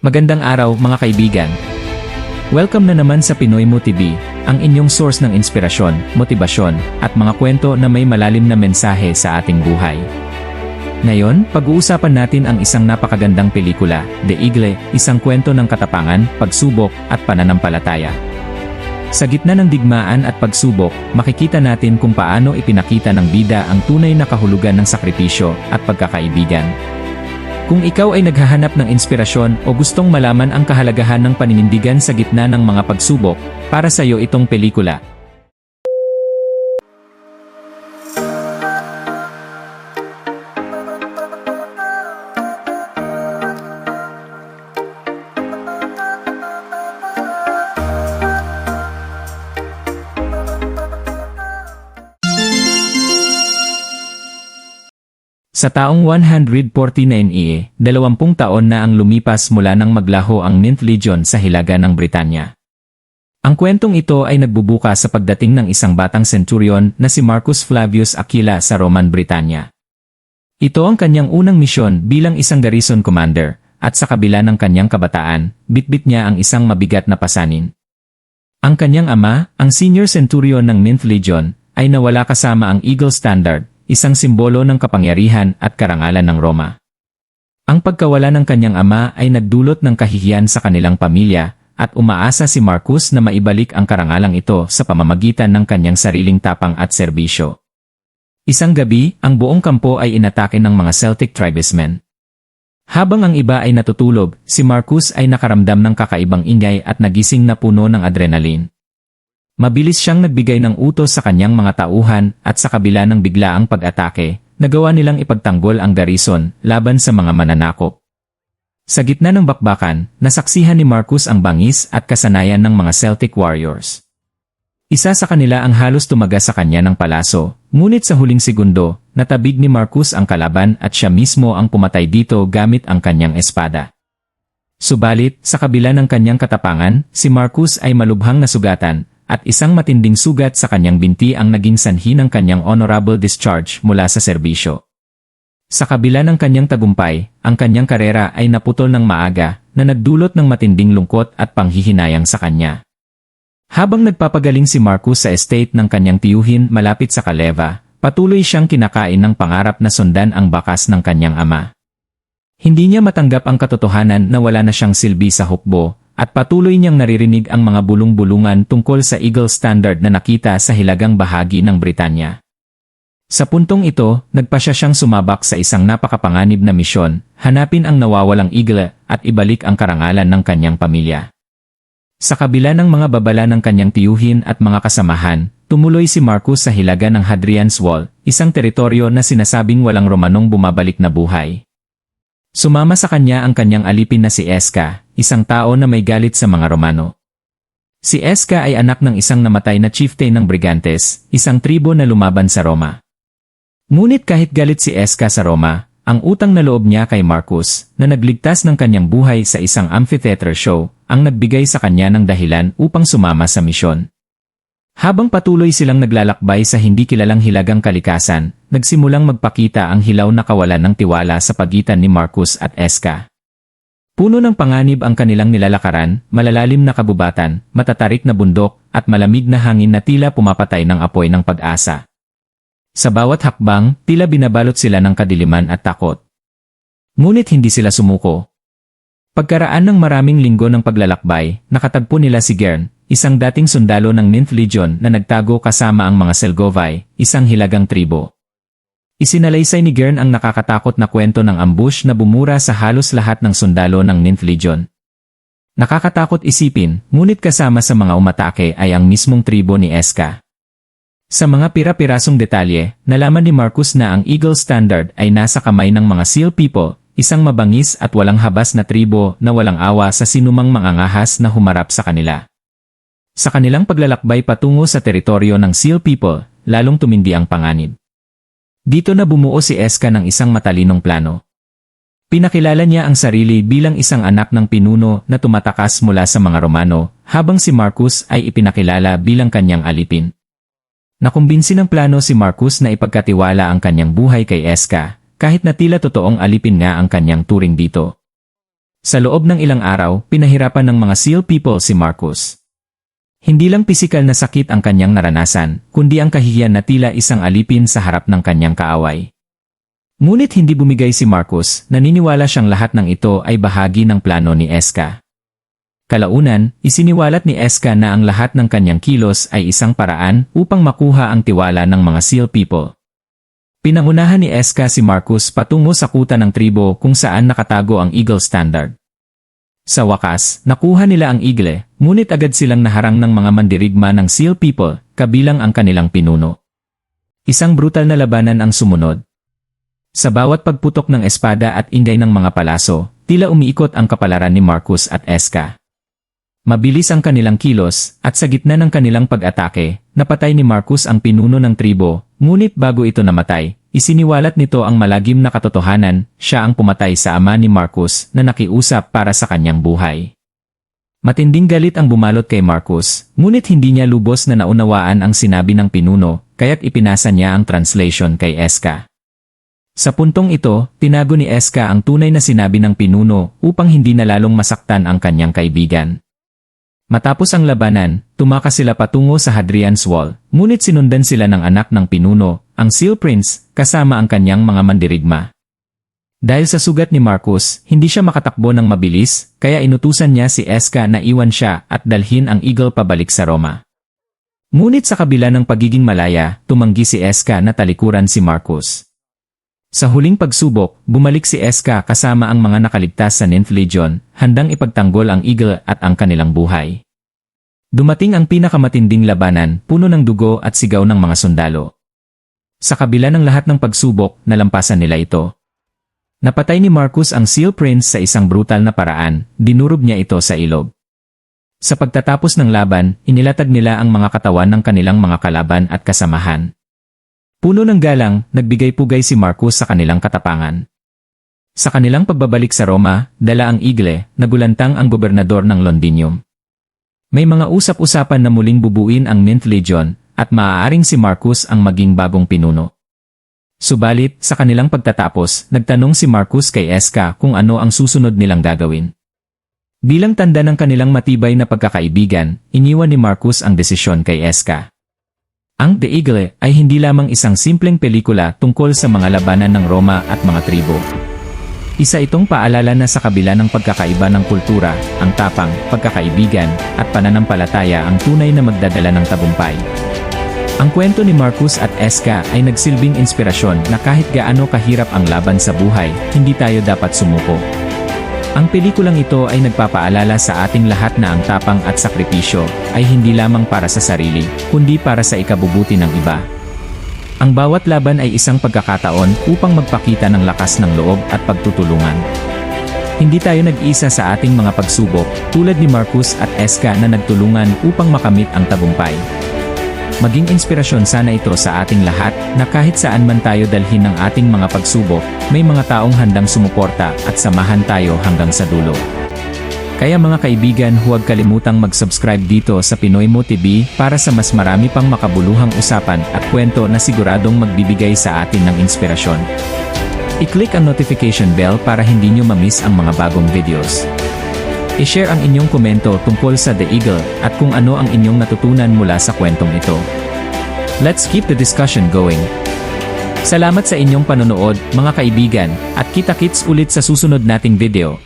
Magandang araw mga kaibigan. Welcome na naman sa Pinoy Mo TV, ang inyong source ng inspirasyon, motibasyon, at mga kwento na may malalim na mensahe sa ating buhay. Ngayon, pag-uusapan natin ang isang napakagandang pelikula, The Eagle, isang kwento ng katapangan, pagsubok, at pananampalataya. Sa gitna ng digmaan at pagsubok, makikita natin kung paano ipinakita ng bida ang tunay na kahulugan ng sakripisyo at pagkakaibigan. Kung ikaw ay naghahanap ng inspirasyon o gustong malaman ang kahalagahan ng paninindigan sa gitna ng mga pagsubok, para sa iyo itong pelikula. Sa taong 149 e, 20 taon na ang lumipas mula nang maglaho ang Ninth Legion sa hilaga ng Britanya. Ang kwentong ito ay nagbubuka sa pagdating ng isang batang centurion na si Marcus Flavius Aquila sa Roman Britanya. Ito ang kanyang unang misyon bilang isang garrison commander, at sa kabila ng kanyang kabataan, bitbit niya ang isang mabigat na pasanin. Ang kanyang ama, ang senior centurion ng Ninth Legion, ay nawala kasama ang Eagle Standard, isang simbolo ng kapangyarihan at karangalan ng Roma. Ang pagkawala ng kanyang ama ay nagdulot ng kahihiyan sa kanilang pamilya at umaasa si Marcus na maibalik ang karangalang ito sa pamamagitan ng kanyang sariling tapang at serbisyo. Isang gabi, ang buong kampo ay inatake ng mga Celtic tribesmen. Habang ang iba ay natutulog, si Marcus ay nakaramdam ng kakaibang ingay at nagising na puno ng adrenaline. Mabilis siyang nagbigay ng utos sa kanyang mga tauhan at sa kabila ng biglaang pag-atake, nagawa nilang ipagtanggol ang garrison laban sa mga mananakop. Sa gitna ng bakbakan, nasaksihan ni Marcus ang bangis at kasanayan ng mga Celtic warriors. Isa sa kanila ang halos tumaga sa kanya ng palaso, ngunit sa huling segundo, natabig ni Marcus ang kalaban at siya mismo ang pumatay dito gamit ang kanyang espada. Subalit, sa kabila ng kanyang katapangan, si Marcus ay malubhang nasugatan, at isang matinding sugat sa kanyang binti ang naging sanhi ng kanyang honorable discharge mula sa serbisyo. Sa kabila ng kanyang tagumpay, ang kanyang karera ay naputol ng maaga na nagdulot ng matinding lungkot at panghihinayang sa kanya. Habang nagpapagaling si Marcus sa estate ng kanyang tiyuhin malapit sa Kaleva, patuloy siyang kinakain ng pangarap na sundan ang bakas ng kanyang ama. Hindi niya matanggap ang katotohanan na wala na siyang silbi sa hukbo, at patuloy niyang naririnig ang mga bulong-bulungan tungkol sa Eagle Standard na nakita sa hilagang bahagi ng Britanya. Sa puntong ito, nagpasya siyang sumabak sa isang napakapanganib na misyon, hanapin ang nawawalang eagle at ibalik ang karangalan ng kanyang pamilya. Sa kabila ng mga babala ng kanyang tiyuhin at mga kasamahan, tumuloy si Marcus sa hilaga ng Hadrian's Wall, isang teritoryo na sinasabing walang Romanong bumabalik na buhay. Sumama sa kanya ang kanyang alipin na si Eska, isang tao na may galit sa mga Romano. Si Eska ay anak ng isang namatay na chieftain ng Brigantes, isang tribo na lumaban sa Roma. Ngunit kahit galit si Eska sa Roma, ang utang na loob niya kay Marcus, na nagligtas ng kanyang buhay sa isang amphitheater show, ang nagbigay sa kanya ng dahilan upang sumama sa misyon. Habang patuloy silang naglalakbay sa hindi kilalang hilagang kalikasan, nagsimulang magpakita ang hilaw na kawalan ng tiwala sa pagitan ni Marcus at Eska. Puno ng panganib ang kanilang nilalakaran, malalalim na kabubatan, matatarik na bundok, at malamig na hangin na tila pumapatay ng apoy ng pag-asa. Sa bawat hakbang, tila binabalot sila ng kadiliman at takot. Ngunit hindi sila sumuko. Pagkaraan ng maraming linggo ng paglalakbay, nakatagpo nila si Gern, isang dating sundalo ng Ninth Legion na nagtago kasama ang mga Selgovai, isang hilagang tribo. Isinalaysay ni Gern ang nakakatakot na kwento ng ambush na bumura sa halos lahat ng sundalo ng Ninth Legion. Nakakatakot isipin, ngunit kasama sa mga umatake ay ang mismong tribo ni Eska. Sa mga pira-pirasong detalye, nalaman ni Marcus na ang Eagle Standard ay nasa kamay ng mga Seal People, isang mabangis at walang habas na tribo na walang awa sa sinumang mangangahas na humarap sa kanila. Sa kanilang paglalakbay patungo sa teritoryo ng Seal People, lalong tumindi ang panganib. Dito na bumuo si Eska ng isang matalinong plano. Pinakilala niya ang sarili bilang isang anak ng pinuno na tumatakas mula sa mga Romano, habang si Marcus ay ipinakilala bilang kanyang alipin. Nakumbinsi ng plano si Marcus na ipagkatiwala ang kanyang buhay kay Eska, kahit na tila totoong alipin nga ang kanyang turing dito. Sa loob ng ilang araw, pinahirapan ng mga SEAL people si Marcus. Hindi lang pisikal na sakit ang kanyang naranasan, kundi ang kahihiyan na tila isang alipin sa harap ng kanyang kaaway. Ngunit hindi bumigay si Marcus, naniniwala siyang lahat ng ito ay bahagi ng plano ni Eska. Kalaunan, isiniwalat ni Eska na ang lahat ng kanyang kilos ay isang paraan upang makuha ang tiwala ng mga SEAL people. Pinangunahan ni Eska si Marcus patungo sa kuta ng tribo kung saan nakatago ang Eagle Standard. Sa wakas, nakuha nila ang igle, ngunit agad silang naharang ng mga mandirigma ng SEAL people, kabilang ang kanilang pinuno. Isang brutal na labanan ang sumunod. Sa bawat pagputok ng espada at ingay ng mga palaso, tila umiikot ang kapalaran ni Marcus at Eska. Mabilis ang kanilang kilos, at sa gitna ng kanilang pag-atake, napatay ni Marcus ang pinuno ng tribo, ngunit bago ito namatay, isiniwalat nito ang malagim na katotohanan, siya ang pumatay sa ama ni Marcus na nakiusap para sa kanyang buhay. Matinding galit ang bumalot kay Marcus, ngunit hindi niya lubos na naunawaan ang sinabi ng pinuno, kaya't ipinasa niya ang translation kay Eska. Sa puntong ito, tinago ni Eska ang tunay na sinabi ng pinuno upang hindi na lalong masaktan ang kanyang kaibigan. Matapos ang labanan, tumakas sila patungo sa Hadrian's Wall, ngunit sinundan sila ng anak ng pinuno, ang Seal Prince, kasama ang kanyang mga mandirigma. Dahil sa sugat ni Marcus, hindi siya makatakbo ng mabilis, kaya inutusan niya si Eska na iwan siya at dalhin ang Eagle pabalik sa Roma. Ngunit sa kabila ng pagiging malaya, tumanggi si Eska na talikuran si Marcus. Sa huling pagsubok, bumalik si Eska kasama ang mga nakaligtas sa Ninth Legion, handang ipagtanggol ang Eagle at ang kanilang buhay. Dumating ang pinakamatinding labanan, puno ng dugo at sigaw ng mga sundalo. Sa kabila ng lahat ng pagsubok, nalampasan nila ito. Napatay ni Marcus ang Seal Prince sa isang brutal na paraan, dinurob niya ito sa ilog. Sa pagtatapos ng laban, inilatag nila ang mga katawan ng kanilang mga kalaban at kasamahan. Puno ng galang, nagbigay-pugay si Marcus sa kanilang katapangan. Sa kanilang pagbabalik sa Roma, dala ang igle, nagulantang ang gobernador ng Londinium. May mga usap-usapan na muling bubuin ang Ninth Legion, at maaaring si Marcus ang maging bagong pinuno. Subalit, sa kanilang pagtatapos, nagtanong si Marcus kay Eska kung ano ang susunod nilang gagawin. Bilang tanda ng kanilang matibay na pagkakaibigan, iniwan ni Marcus ang desisyon kay Eska. Ang The Eagle ay hindi lamang isang simpleng pelikula tungkol sa mga labanan ng Roma at mga tribo. Isa itong paalala na sa kabila ng pagkakaiba ng kultura, ang tapang, pagkakaibigan, at pananampalataya ang tunay na magdadala ng tagumpay. Ang kwento ni Marcus at Eska ay nagsilbing inspirasyon na kahit gaano kahirap ang laban sa buhay, hindi tayo dapat sumuko. Ang pelikulang ito ay nagpapaalala sa ating lahat na ang tapang at sakripisyo ay hindi lamang para sa sarili, kundi para sa ikabubuti ng iba. Ang bawat laban ay isang pagkakataon upang magpakita ng lakas ng loob at pagtutulungan. Hindi tayo nag-isa sa ating mga pagsubok, tulad ni Marcus at Eska na nagtulungan upang makamit ang tagumpay. Maging inspirasyon sana ito sa ating lahat na kahit saan man tayo dalhin ng ating mga pagsubok, may mga taong handang sumuporta at samahan tayo hanggang sa dulo. Kaya mga kaibigan huwag kalimutang mag-subscribe dito sa Pinoy Mo TV para sa mas marami pang makabuluhang usapan at kwento na siguradong magbibigay sa atin ng inspirasyon. I-click ang notification bell para hindi nyo mamiss ang mga bagong videos. I-share ang inyong komento tungkol sa The Eagle at kung ano ang inyong natutunan mula sa kwentong ito. Let's keep the discussion going. Salamat sa inyong panonood, mga kaibigan, at kita-kits ulit sa susunod nating video.